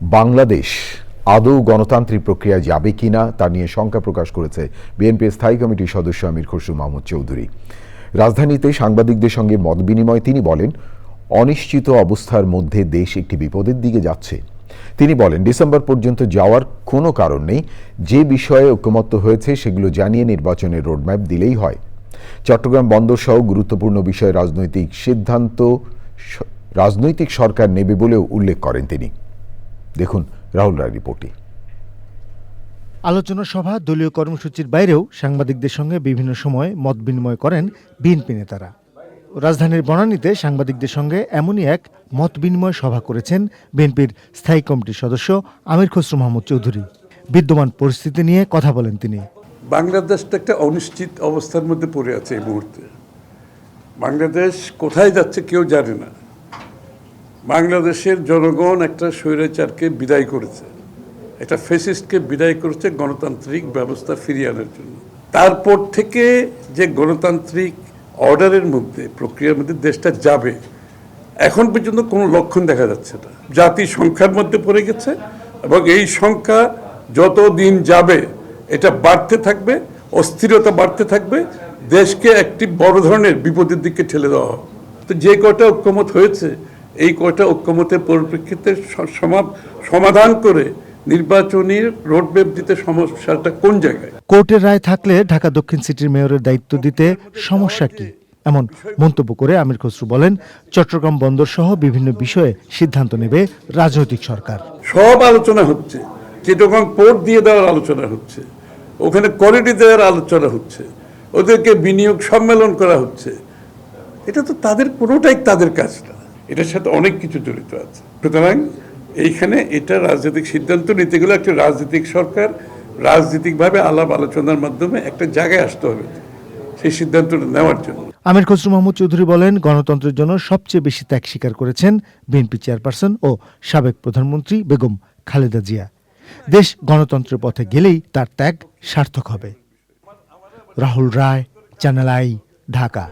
বাংলাদেশ আদৌ গণতান্ত্রিক প্রক্রিয়ায় যাবে কিনা তা নিয়ে শঙ্কা প্রকাশ করেছে বিএনপি স্থায়ী কমিটির সদস্য আমির খসরু মাহমুদ চৌধুরী। রাজধানীতে সাংবাদিকদের সঙ্গে মত বিনিময়ে তিনি বলেন, অনিশ্চিত অবস্থার মধ্যে দেশ একটি বিপদের দিকে যাচ্ছে। তিনি বলেন, ডিসেম্বর পর্যন্ত যাওয়ার কোনো কারণ নেই। যে বিষয়ে ঐক্যমত্য হয়েছে সেগুলো জানিয়ে নির্বাচনের রোডম্যাপ দিলেই হয়। চট্টগ্রাম বন্দর সহ গুরুত্বপূর্ণ বিষয়ে রাজনৈতিক সিদ্ধান্ত রাজনৈতিক সরকার নেবে বলেও উল্লেখ করেন তিনি। দেখুন রাহুল রায় রিপোর্টে। আলোচনা সভা দলীয় কর্মসূচির বাইরেও সাংবাদিকদের সঙ্গে বিভিন্ন সময় মত বিনিময় করেন বিএনপি নেতারা। রাজধানীর বনানীতে সাংবাদিকদের সঙ্গে এমনই এক মত বিনিময় সভা করেছেন বিএনপির স্থায়ী কমিটির সদস্য আমির খসরু মাহমুদ চৌধুরী। বিদ্যমান পরিস্থিতি নিয়ে কথা বলেন তিনি। বাংলাদেশটা একটা অনিশ্চিত অবস্থার মধ্যে পড়ে আছে এই মুহূর্তে। বাংলাদেশ কোথায় যাচ্ছে কেউ জানে না। বাংলাদেশের জনগণ একটা স্বৈরাচারকে বিদায় করেছে। একটা ফেসিস্টকে বিদায় করেছে গণতান্ত্রিক ব্যবস্থা ফিরিয়ে আনার জন্য। তারপর থেকে যে গণতান্ত্রিক অর্ডারের মধ্যে, প্রক্রিয়ার মধ্যে দেশটা যাবে, এখন পর্যন্ত কোনো লক্ষণ দেখা যাচ্ছে না। জাতি সংখ্যার মধ্যে পড়ে গেছে এবং এই সংখ্যা যত দিন যাবে, এটা বাড়তে থাকবে, অস্থিরতা বাড়তে থাকবে, দেশকে একটি বড় ধরনের বিপদের দিকে ঠেলে দেওয়া তো যে কটা ঐক্যমত হয়েছে এই কয়টা ঐক্যমতের পরিপ্রেক্ষিতে সমাধান করে নির্বাচনী রোডম্যাপ দিতে সমস্যাটা কোন জায়গায়? কোর্টের রায় থাকলে ঢাকা দক্ষিণ সিটির মেয়রের দায়িত্ব দিতে সমস্যা কি? এমন মন্তব্য করে আমির খসরু বলেন চট্টগ্রাম বন্দর সহ বিভিন্ন বিষয়ে সিদ্ধান্ত নেবে রাজনৈতিক সরকার। সব আলোচনা হচ্ছে। চিটগং পোর্ট দিয়ে দেওয়ার আলোচনা হচ্ছে। ওখানে কোয়ালিটি দেওয়ার আলোচনা হচ্ছে। ওদেরকে বিনিয়োগ সম্মেলন করা হচ্ছে। এটা তো তাদের পুরোটাই তাদের কাজ এটার সাথে অনেক কিছু জড়িত আছে। সুতরাং এইখানে এটা রাজনৈতিক সিদ্ধান্ত নিতে গেলে একটা রাজনৈতিক সরকার রাজনৈতিকভাবে আলাপ আলোচনার মাধ্যমে একটা জায়গায় আসতে হবে সেই সিদ্ধান্তটা নেওয়ার জন্য। আমির খসরু মাহমুদ চৌধুরী বলেন, গণতন্ত্রের জন্য সবচেয়ে বেশি ত্যাগ স্বীকার করেছেন বিএনপি চেয়ারপারসন ও সাবেক প্রধানমন্ত্রী বেগম খালেদা জিয়া। দেশ গণতন্ত্রের পথে গেলেই তার ত্যাগ সার্থক হবে। Rahul Roy, channel I, Dhaka.